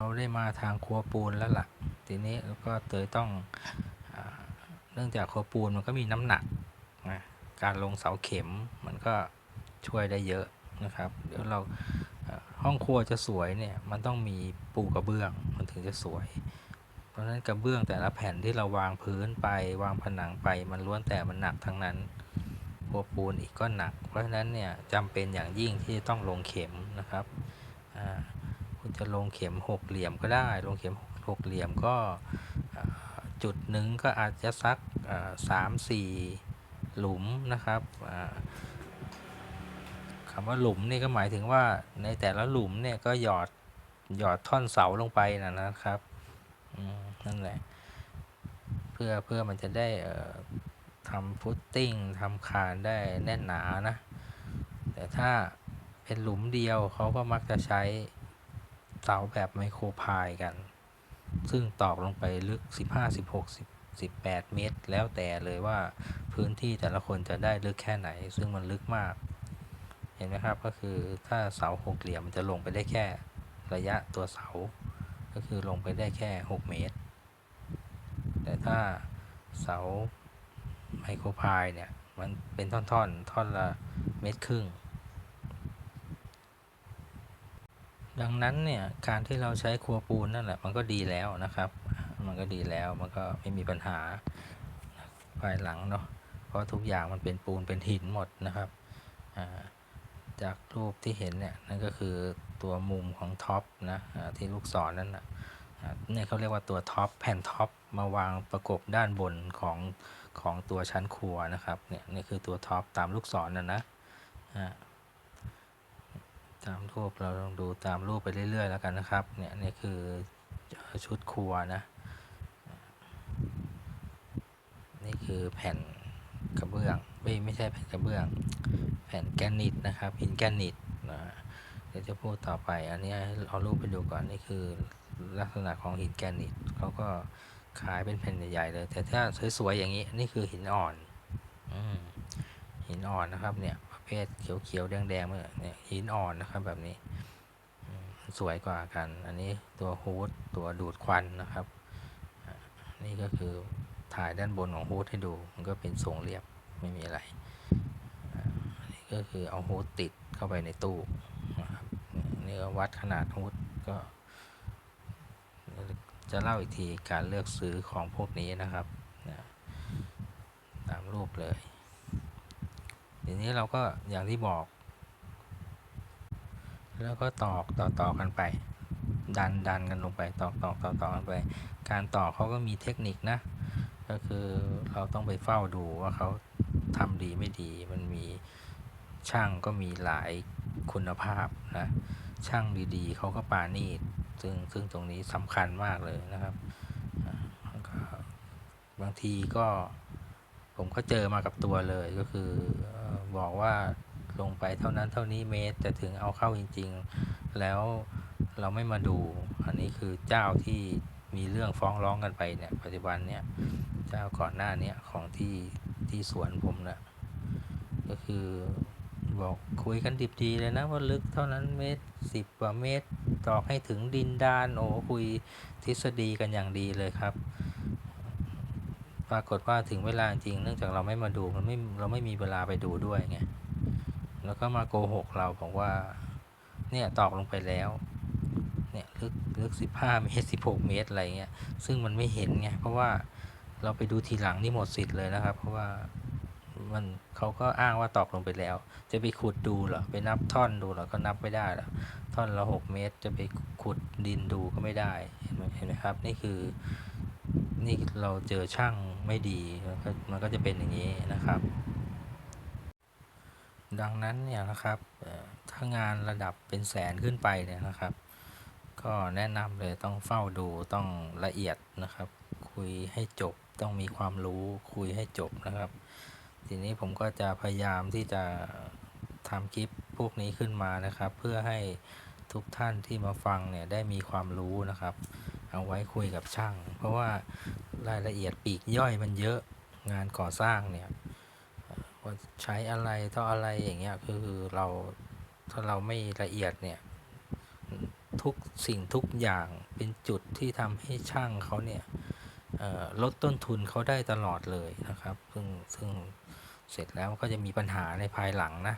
เราได้มาทางครัวปูนแล้วล่ะ ทีนี้ก็เลยต้องอเนื่องจากครัวปูนมันก็มีน้ำหนักนะการลงเสาเข็มมันก็ช่วยได้เยอะนะครับ เดี๋ยวเราห้องครัวจะสวยเนี่ยมันต้องมีปูกระเบื้องมันถึงจะสวย เพราะฉะนั้นกระเบื้องแต่ละแผ่นที่เราวางพื้นไปวางผนังไปมันล้วนแต่มันหนักทั้งนั้นครัวปูนอีกก็หนัก เพราะฉะนั้นเนี่ยจำเป็นอย่างยิ่งที่จะต้องลงเข็มนะครับอ่า คุณจะลงเข็มหกเหลี่ยมก็ได้ ลงเข็มหกเหลี่ยมก็จุดหนึ่งก็อาจจะสักสามสี่หลุมนะครับคำว่าหลุมนี่ก็หมายถึงว่าในแต่ละหลุมเนี่ยก็หยอดหยอดท่อนเสาลงไปนะนะครับนั่นแหละเพื่อเพื่อมันจะได้ทำฟุตติ้งทำคานได้แน่นหนานะ แต่ถ้าเป็นหลุมเดียวเขาก็มักจะใช้ เสาแบบไมโครพายกัน ซึ่งตอกลงไปลึก 15 16 10 18 เมตร แล้วแต่เลยว่าพื้นที่แต่ละคนจะได้ลึกแค่ไหน ซึ่งมันลึกมาก เห็นไหมครับก็คือถ้าเสาหกเหลี่ยมมันจะลงไปได้แค่ระยะตัวเสา ก็คือลงไปได้แค่ 6 เมตร แต่ถ้าเสาไมโครพายเนี่ย มันเป็นท่อนๆ ท่อนละเมตรครึ่ง ดังนั้นเนี่ยการที่เราใช้ครัวปูนนั่นแหละมันก็ดีแล้วนะครับ มันก็ดีแล้วมันก็ไม่มีปัญหาภายหลังเนาะเพราะทุกอย่างมันเป็นปูนเป็นหินหมดนะครับจากรูปที่เห็นเนี่ยนั่นก็คือตัวมุมของท็อปนะที่ลูกศรนั่นนะอ่าเนี่ยเขาเรียกว่าตัวท็อปแผ่นท็อปมาวางประกบด้านบนของของตัวชั้นครัวนะครับเนี่ยนี่คือตัวท็อปตามลูกศรนะนะอ่า ตามรูปเราลองดูตามรูปไปเรื่อย ๆ แล้วกันนะครับ เนี่ยนี่คือชุดครัวนะ นี่คือแผ่นกระเบื้องไม่ไม่ใช่แผ่นกระเบื้อง แผ่นแกรนิตนะครับหินแกรนิตนะเดี๋ยวจะพูดต่อไป อันนี้เอารูปไปดูก่อนนี่คือลักษณะของหินแกรนิตเขาก็ขายเป็นแผ่นใหญ่ๆเลย แต่ถ้าสวยๆอย่างนี้นี่คือหินอ่อนอหินอ่อนนะครับเนี่ย ภทเขียวๆแดงๆเนี่ยหินอ่อนนะครับแบบนี้สวยกว่ากัน อันนี้ตัวฮูดตัวดูดควันนะครับ นี่ก็คือถ่ายด้านบนของฮูดให้ดู มันก็เป็นทรงเรียบไม่มีอะไรนนี้ก็คือเอาฮูดติดเข้าไปในตู้นะครับนี่ก็วัดขนาดฮูดก็ จะเล่าอีกทีการเลือกซื้อของพวกนี้นะครับ ตามรูปเลย ทีนี้เราก็อย่างที่บอก แล้วก็ตอกต่อต่อกันไป ดันดันกันลงไปตอกตอกต่อต่อกันไป การตอกเขาก็มีเทคนิคนะ ก็คือเราต้องไปเฝ้าดูว่าเขาทำดีไม่ดีมันมีช่างก็มีหลายคุณภาพนะ ช่างดีๆ เขาก็ปานีตซึ่งซึ่งตรงนี้สำคัญมากเลยนะครับบางทีก็ผมก็เจอมากับตัวเลยก็คือ บอกว่าลงไปเท่านั้นเท่านี้เมตรจะถึงเอาเข้าจริง ๆ แล้วเราไม่มาดู อันนี้คือเจ้าที่มีเรื่องฟ้องร้องกันไปเนี่ยปัจจุบันเนี่ยเจ้าก่อนหน้าเนี้ของที่ที่สวนผมนะก็คือบอกคุยกันดิบดีเลยนะว่าลึกเท่านั้นเมตรสิบกว่าเมตรตอกให้ถึงดินดานโอ้คุยทฤษฎีกันอย่างดีเลยครับ ปรากฏว่าถึงเวลาจริงเนื่องจากเราไม่มาดูมันไม่เราไม่มีเวลาไปดูด้วยไงแล้วก็มาโกหกเราบอกว่า เนี่ยตอกลงไปแล้วเนี่ยลึกลึกสิบห้าเมตรสิบหกเมตรอะไรเงี้ยซึ่งมันไม่เห็นไงเพราะว่าเราไปดูทีหลังนี่หมดสิทธิ์เลยนะครับ เพราะว่ามันเขาก็อ้างว่าตอกลงไปแล้ว จะไปขุดดูเหรอไปนับท่อนดูเหรอก็นับไม่ได้หรอท่อนละหกเมตร จะไปขุดดินดูก็ไม่ได้เห็นไหมครับ นี่คือ นี่เราเจอช่างไม่ดีมันก็จะเป็นอย่างนี้นะครับ ดังนั้นเนี่ยนะครับถ้างานระดับเป็นแสนขึ้นไปเนี่ยนะครับ ก็แนะนำเลยต้องเฝ้าดูต้องละเอียดนะครับ คุยให้จบต้องมีความรู้คุยให้จบนะครับ ทีนี้ผมก็จะพยายามที่จะทำคลิปพวกนี้ขึ้นมานะครับ เพื่อให้ทุกท่านที่มาฟังเนี่ยได้มีความรู้นะครับ เอาไว้คุยกับช่าง เพราะว่ารายละเอียดปีกย่อยมันเยอะงานก่อสร้างเนี่ยว่าใช้อะไรเท่าอะไรอย่างเงี้ยคือเราถ้าเราไม่ละเอียดเนี่ยทุกสิ่งทุกอย่างเป็นจุดที่ทำให้ช่างเขาเนี่ยลดต้นทุนเขาได้ตลอดเลยนะครับ ซึ่งซึ่งเสร็จแล้วก็จะมีปัญหาในภายหลังนะ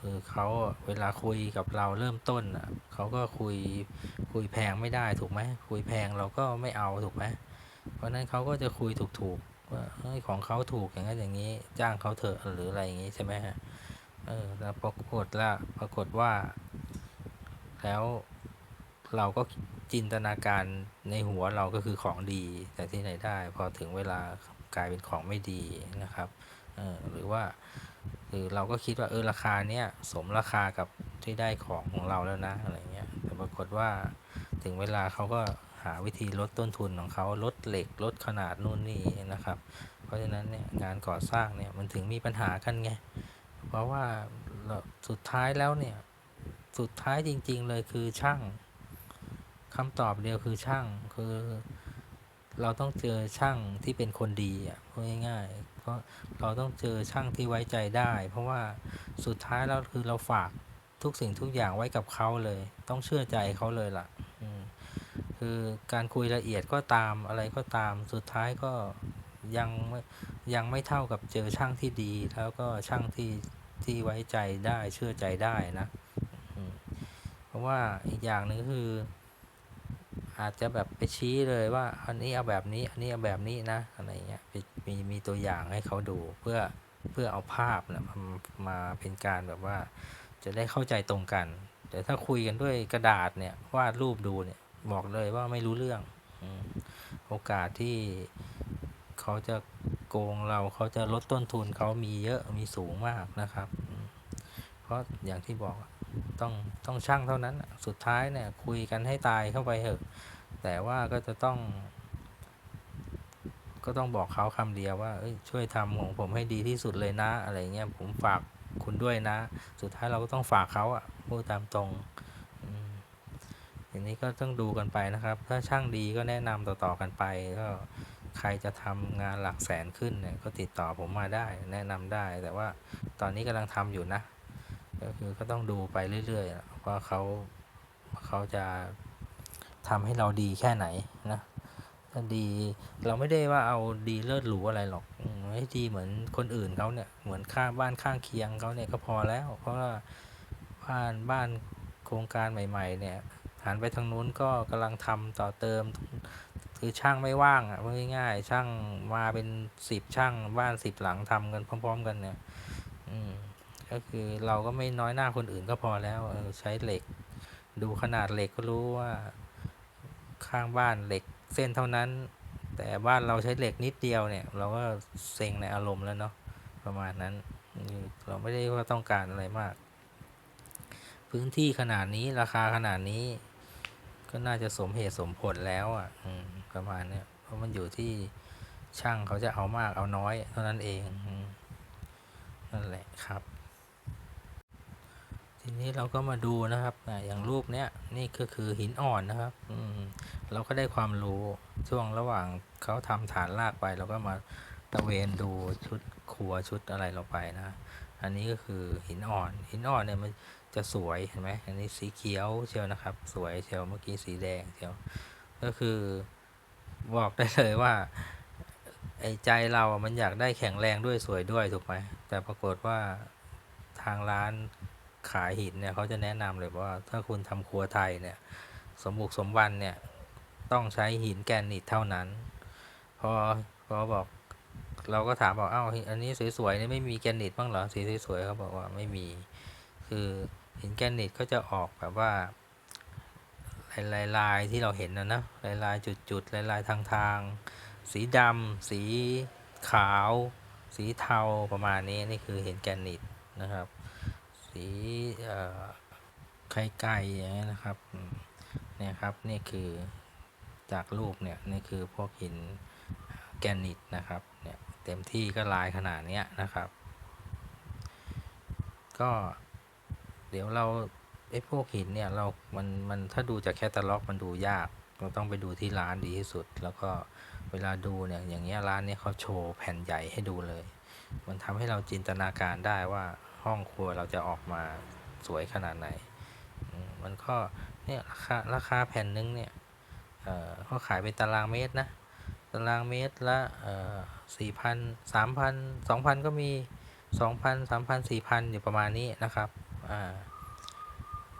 คือเขาเวลาคุยกับเราเริ่มต้นอะเขาก็คุยคุยแพงไม่ได้ถูกไหมคุยแพงเราก็ไม่เอาถูกไหมเพราะนั้นเขาก็จะคุยถูกๆว่าเฮ้ยของเขาถูกอย่างนั้นอย่างนี้ จ้างเขาเถอะหรืออะไรอย่างนี้ใช่ไหมฮะเออแล้วปรากฏล้วปรากฏว่า แล้วเราก็จินตนาการในหัวเราก็คือของดี แต่ที่ไหนได้ พอถึงเวลากลายเป็นของไม่ดีนะครับ เออหรือว่า คือเราก็คิดว่าเออราคาเนี้ยสมราคากับที่ได้ของของเราแล้วนะอะไรเงี้ยแต่ปรากฏว่าถึงเวลาเขาก็หาวิธีลดต้นทุนของเขาลดเหล็กลดขนาดนู่นนี่นะครับ เพราะฉะนั้นเนี่ยงานก่อสร้างเนี่ยมันถึงมีปัญหากันไงเพราะว่าสุดท้ายแล้วเนี่ยสุดท้ายจริง ๆ เลยคือช่างคำตอบเดียวคือช่างคือเราต้องเจอช่างที่เป็นคนดีอะพูดง่าย ๆเราะเราต้องเจอช่างที่ไว้ใจได้ เพราะว่าสุดท้ายแล้วคือเราฝากทุกสิ่งทุกอย่างไว้กับเขาเลย ต้องเชื่อใจเขาเลยล่ะคือการคุยละเอียดก็ตามอะไรก็ตามสุดท้ายก็ยังยังไม่เท่ากับเจอช่างที่ดี แล้วก็ช่างที่ที่ไว้ใจได้เชื่อใจได้นะ เพราะว่าอีกอย่างหนึ่งคือ อาจจะแบบไปชี้เลยว่า อันนี้เอาแบบนี้ อันนี้เอาแบบนี้นะอะไรเงี้ยไป มีมีตัวอย่างให้เขาดูเพื่อเพื่อเอาภาพนะมามาเป็นการแบบว่า จะได้เข้าใจตรงกัน แต่ถ้าคุยกันด้วยกระดาษเนี่ยวาดรูปดูเนี่ยบอกเลยว่าไม่รู้เรื่องโอกาสที่เขาจะโกงเราเขาจะลดต้นทุนเขามีเยอะมีสูงมากนะครับ เพราะอย่างที่บอกต้องต้องช่างเท่านั้น สุดท้ายเนี่ยคุยกันให้ตายเข้าไปเถอะ แต่ว่าก็จะต้อง ก็ต้องบอกเขาคำเดียวว่าช่วยทำของผมให้ดีที่สุดเลยนะ อะไรเงี้ยผมฝากคุณด้วยนะ สุดท้ายเราก็ต้องฝากเขาอะพูดตามตรงอืมอย่างนี้ก็ต้องดูกันไปนะครับ ถ้าช่างดีก็แนะนำต่อๆกันไปก็ใครจะทำงานหลักแสนขึ้นเนี่ยก็ติดต่อผมมาได้ แนะนำได้ แต่ว่าตอนนี้กำลังทำอยู่นะ ก็คือก็ต้องดูไปเรื่อยๆว่าเขาเขาจะทำให้เราดีแค่ไหนนะ ดี เราไม่ได้ว่าเอาดีเลิศหรูอะไรหรอกอืมให้ดีเหมือนคนอื่นเขาเนี่ยเหมือนข้างบ้านข้างเคียงเขาเนี่ยก็พอแล้ว เพราะว่าบ้านบ้านโครงการใหม่ ๆ เนี่ยหันไปทางนู้นก็กำลังทำต่อเติม คือช่างไม่ว่างอะพูดง่ายๆช่างมาเป็นสิบช่างบ้านสิบหลังทำกันพร้อม ๆ กันเนี่ยอืมก็คือเราก็ไม่น้อยหน้าคนอื่นก็พอแล้วใช้เหล็ก ดูขนาดเหล็กก็รู้ว่าข้างบ้านเหล็ก เส้นเท่านั้น แต่บ้านเราใช้เหล็กนิดเดียวเนี่ย เราก็เซ็งในอารมณ์แล้วเนาะประมาณนั้นเราไม่ได้ว่าต้องการอะไรมาก พื้นที่ขนาดนี้ราคาขนาดนี้ ก็น่าจะสมเหตุสมผลแล้วอะประมาณเนี้ยเพราะมันอยู่ที่ช่างเขาจะเอามากเอาน้อย เท่านั้นเองนั่นแหละครับ ทีนี้เราก็มาดูนะครับออย่างรูปเนี้ยนี่ก็คือหินอ่อนนะครับอืมเราก็ได้ความรู้ช่วงระหว่างเขาทำฐานรากไป เราก็มาตะเวนดูชุดครัวชุดอะไรเราไปนะ อันนี้ก็คือหินอ่อน หินอ่อนเนี่ยมันจะสวยเห็นไหมอันนี้สีเขียวเชียวนะครับ สวยเชียวเมื่อกี้สีแดงเชียวก็คือบอกได้เลยว่าไอ้ใจเราอะมันอยากได้แข็งแรงด้วยสวยด้วยถูกไหมแต่ปรากฏว่าทางร้าน ขายหินเนี่ยเขาจะแนะนำเลยว่าถ้าคุณทำครัวไทยเนี่ยสมบุกสมบันเนี่ยต้องใช้หินแกรนิตเท่านั้น พอพอบอกเราก็ถามบอกอ้าวอันนี้สวยๆนี่ไม่มีแกรนิตบ้างเหรอสีสวยๆเขาบอกว่าไม่มี คือหินแกรนิตก็จะออกแบบว่าลายลายๆที่เราเห็นนะนะลายลายๆจุดๆลายลายๆทางทางๆสีดำสีขาว สีเทาประมาณนี้นี่คือหินแกรนิตนะครับ สีเอ่อไข่ไก่อย่างเงี้ยนะครับเนี่ยครับนี่คือจากรูปเนี่ยนี่คือพวกหินแกรนิตนะครับเนี่ยเต็มที่ก็ลายขนาดเนี้ยนะครับ ก็เดี๋ยวเราไอ้พวกหินเนี่ยเรา มัน มันถ้าดูจากแคตตาล็อกมันดูยาก เราต้องไปดูที่ร้านดีที่สุด แล้วก็เวลาดูเนี่ยอย่างเงี้ยร้านเนี้ยเขาโชว์แผ่นใหญ่ให้ดูเลย มันทำให้เราจินตนาการได้ว่า ห้องครัวเราจะออกมาสวยขนาดไหน มันก็เนี่ยราคาราคาแผ่นนึงเนี่ยเขาขายเป็นตารางเมตรนะ ตารางเมตรละสี่พันสามพันสองพันก็มีสองพันสามพันสี่พันอยู่ประมาณนี้นะครับ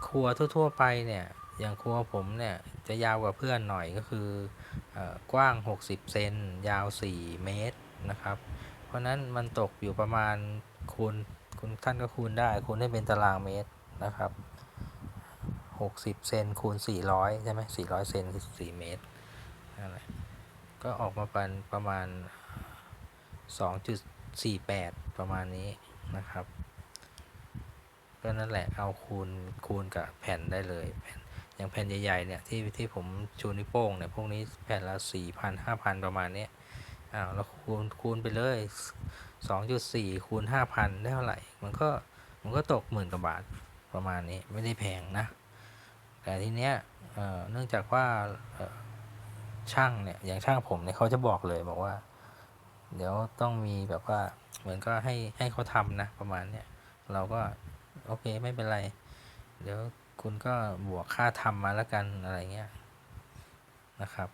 ครัวทั่ว ๆ ไปเนี่ยอย่างครัวผมเนี่ยจะยาวกว่าเพื่อนหน่อยก็คือเออกว้าง 60 เซนยาว 4 เมตรนะครับ เพราะนั้นมันตกอยู่ประมาณคูณ คุณท่านก็คูณได้ คูณให้เป็นตารางเมตรนะครับ60เซนคูณ400ใช่ไหม400เซนคือ4เมตรนั่นแหละก็ออกมาเป็นประมาณ 2.48 ประมาณนี้นะครับ ก็นั่นแหละเอาคูณคูณกับแผ่นได้เลยแผ่นอย่างแผ่นใหญ่ๆเนี่ยที่ที่ผมชูนิ้วโป้งเนี่ยพวกนี้แผ่นละ4,000 5,000 ประมาณนี้ อ้าวเราคูณคูณไปเลย2.4คูณ5,000ได้เท่าไหร่ มันก็มันก็ตกหมื่นกว่าบาทประมาณนี้ไม่ได้แพงนะ แต่ทีเนี้ยเนื่องจากว่าช่างเนี่ยอย่างช่างผมเนี่ยเขาจะบอกเลยบอกว่า เดี๋ยวต้องมีแบบว่าเหมือนก็ให้ให้เขาทำนะประมาณเนี้ยเราก็โอเคไม่เป็นไร เดี๋ยวคุณก็บวกค่าทำมาแล้วกันอะไรเงี้ยนะครับ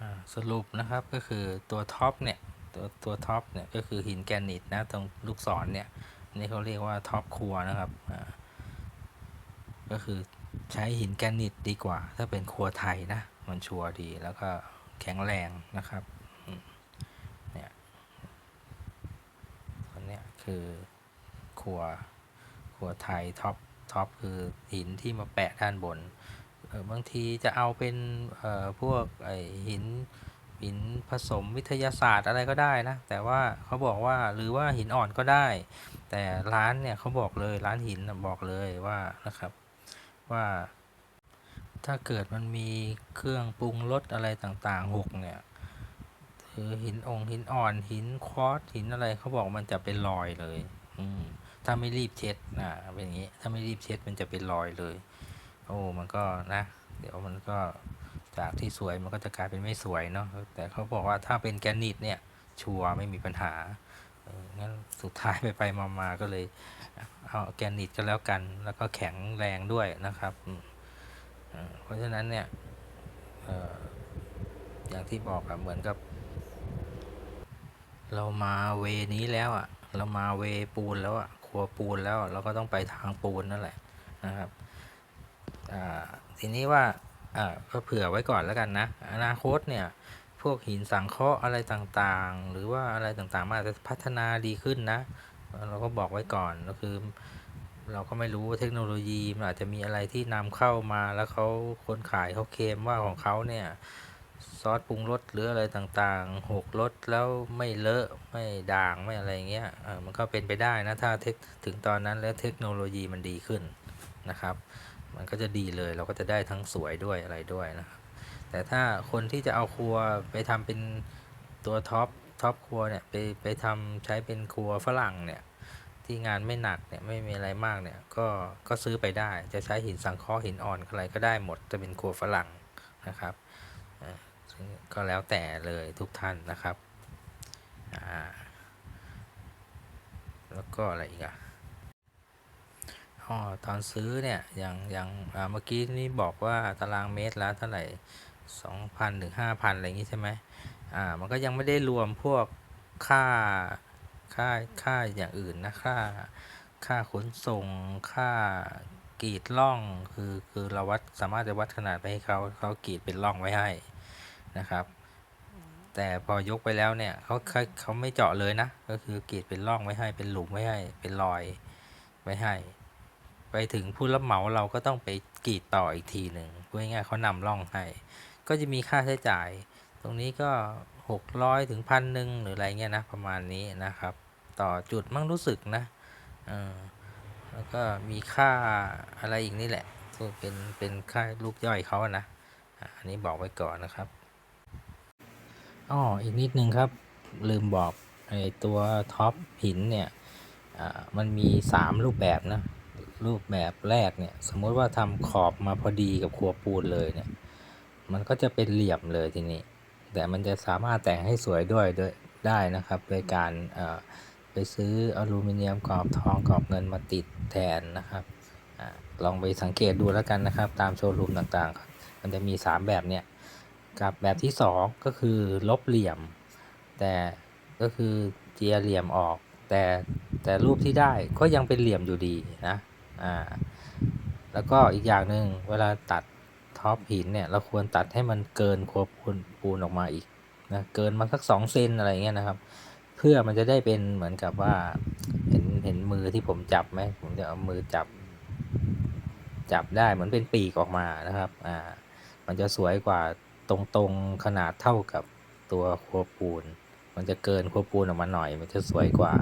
อ่า สรุปนะครับก็คือตัวท็อปเนี่ยตัวตัวท็อปเนี่ยก็คือหินแกรนิตนะตรงลูกศรเนี่ยนี่เขาเรียกว่าท็อปครัวนะครับก็คือใช้หินแกรนิตดีกว่า ถ้าเป็นครัวไทยนะมันชัวร์ดีแล้วก็แข็งแรงนะครับเนี่ยตัวเนี้ยคือครัวครัวไทยท็อปท็อปคือหินที่มาแปะด้านบน บางทีจะเอาเป็นเอ่อพวกไอหินหินผสมวิทยาศาสตร์อะไรก็ได้นะ แต่ว่าเขาบอกว่าหรือว่าหินอ่อนก็ได้ แต่ร้านเนี่ยเขาบอกเลยร้านหินบอกเลยว่านะครับว่าถ้าเกิดมันมีเครื่องปรุงรสอะไรต่างๆหกเนี่ยคือหินองค์หินอ่อนหินควอตหินอะไรเขาบอกมันจะเป็นรอยเลย อืถ้าไม่รีบเช็ดอ่าเป็นอย่างนี้ ถ้าไม่รีบเช็ดมันจะเป็นรอยเลย โอ้มันก็นะ เดี๋ยวมันก็จากที่สวยมันก็จะกลายเป็นไม่สวยเนาะแต่เขาบอกว่าถ้าเป็นแกรนิตเนี่ย ชัวร์ไม่มีปัญหาเงั้นสุดท้ายไปไปมามาก็เลยเอาแกรนิตก็แล้วกัน แล้วก็แข็งแรงด้วยนะครับเพราะฉะนั้นเนี่ยอย่างที่บอกอะเหมือนกับ เรามาเวนี้แล้วอะเรามาเวปูนแล้วอะครัวปูนแล้วเราก็ต้องไปทางปูนนั่นแหละนะครับ ทีนี้ว่าก็เผื่อไว้ก่อนแล้วกันนะ อนาคตเนี่ยพวกหินสังเคราะห์อะไรต่างๆ หรือว่าอะไรต่างๆมันอาจจะพัฒนาดีขึ้นนะ เราก็บอกไว้ก่อนก็คือ เราก็ไม่รู้ว่าเทคโนโลยีมันอาจจะมีอะไรที่นำเข้ามาแล้วเขาคนขายเขาเคลมว่าของเขาเนี่ยซอสปรุงรสหรืออะไรต่างๆ หกรสแล้วไม่เลอะไม่ด่างไม่อะไรเงี้ยมันก็เป็นไปได้นะถ้าเทคถึงตอนนั้นแล้วเทคโนโลยีมันดีขึ้นนะครับ มันก็จะดีเลยเราก็จะได้ทั้งสวยด้วยอะไรด้วยนะครับ แต่ถ้าคนที่จะเอาครัวไปทำเป็นตัวท็อปท็อปครัวเนี่ยไปไปทำใช้เป็นครัวฝรั่งเนี่ยที่งานไม่หนักเนี่ยไม่มีอะไรมากเนี่ยก็ก็ซื้อไปได้จะใช้หินสังเคราะห์หินอ่อนอะไรก็ได้หมดจะเป็นครัวฝรั่งนะครับก็แล้วแต่เลยทุกท่านนะครับแล้วก็อะไรอีกอะ อ๋อตอนซื้อเนี่ยอย่างอย่างเมื่อกี้นี่บอกว่าตารางเมตรละเท่าไหร่สองพันถึงห้าพันอะไรอย่างงี้ใช่ไหมอ่ามันก็ยังไม่ได้รวมพวกค่าค่าค่าอย่างอื่นนะค่าค่าขนส่งค่ากรีดร่องคือคือเราวัดสามารถจะวัดขนาดไปให้เขาเขากรีดเป็นร่องไว้ให้นะครับ แต่พอยกไปแล้วเนี่ยเขาเขาเขาไม่เจาะเลยนะ ก็คือกรีดเป็นร่องไว้ให้เป็นหลุมไว้ให้เป็นรอยไว้ให้ ไปถึงผู้รับเหมาเราก็ต้องไปกรีดต่ออีกทีหนึ่งพูดง่ายๆเขานำร่องให้ก็จะมีค่าใช้จ่าย ตรงนี้ก็หกร้อยถึงพันหนึ่งหรืออะไรเงี้ยนะประมาณนี้นะครับ ต่อจุดมั่งรู้สึกนะออแล้วก็มีค่าอะไรอีกนี่แหละก็เป็นเป็นค่าลูกย่อยเขานะอันนี้บอกไว้ก่อนนะครับอ้ออีกนิดนึงครับ ลืมบอกไอตัวท็อปหินเนี่ยอ่ามันมี 3 รูปแบบนะ รูปแบบแรกเนี่ยสมมติว่าทำขอบมาพอดีกับครัวปูนเลยเนี่ยมันก็จะเป็นเหลี่ยมเลยทีนี้ แต่มันจะสามารถแต่งให้สวยด้วยด้วยได้นะครับ โดยการไปซื้ออลูมิเนียมกรอบทองกรอบเงินมาติดแทนนะครับอลองไปสังเกตดูแล้วกันนะครับ ตามโชว์รูมต่างๆ มันจะมี 3 แบบเนี่ยกับแบบที่ 2 ก็คือลบเหลี่ยม แต่ก็คือเจียเหลี่ยมออก แต่แต่รูปที่ได้ก็ยังเป็นเหลี่ยมอยู่ดีนะ อ่าแล้วก็อีกอย่างหนึ่งเวลาตัดท็อปหินเนี่ยเราควรตัดให้มันเกินควบปูนปูนออกมาอีกนะเกินมาสักสองเซนอะไรเงี้ยนะครับ เพื่อมันจะได้เป็นเหมือนกับว่าเห็นเห็นมือที่ผมจับไหมผมจะเอามือจับ จับได้เหมือนเป็นปีกออกมานะครับอ่ามันจะสวยกว่าตรงๆขนาดเท่ากับตัวครัวปูน มันจะเกินครัวปูนออกมาหน่อย มันจะสวยกว่า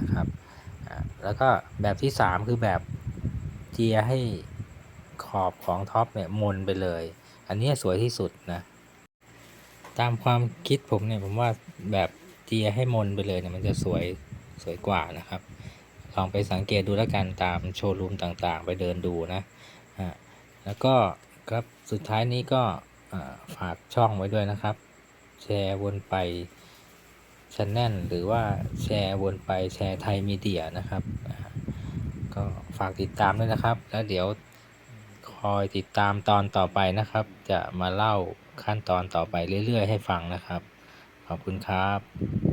นะครับอ่าแล้วก็แบบที่ 3 คือแบบ เจียให้ขอบของท็อปเนี่ยมนไปเลย อันนี้สวยที่สุดนะ ตามความคิดผมเนี่ยผมว่าแบบเจียให้มนไปเลยเนี่ยมันจะสวยสวยกว่านะครับ ลองไปสังเกตดูแล้วกันตามโชว์รูมต่างๆ ไปเดินดูนะฮะแล้วก็ครับสุดท้ายนี้ก็ฝากช่องไว้ด้วยนะครับ แชร์วนไปชแนลหรือว่าแชร์วนไปแชร์ไทยมีเดียนะครับ ก็ฝากติดตามด้วยนะครับ แล้วเดี๋ยวคอยติดตามตอนต่อไปนะครับ จะมาเล่าขั้นตอนต่อไปเรื่อยๆ ให้ฟังนะครับ ขอบคุณครับ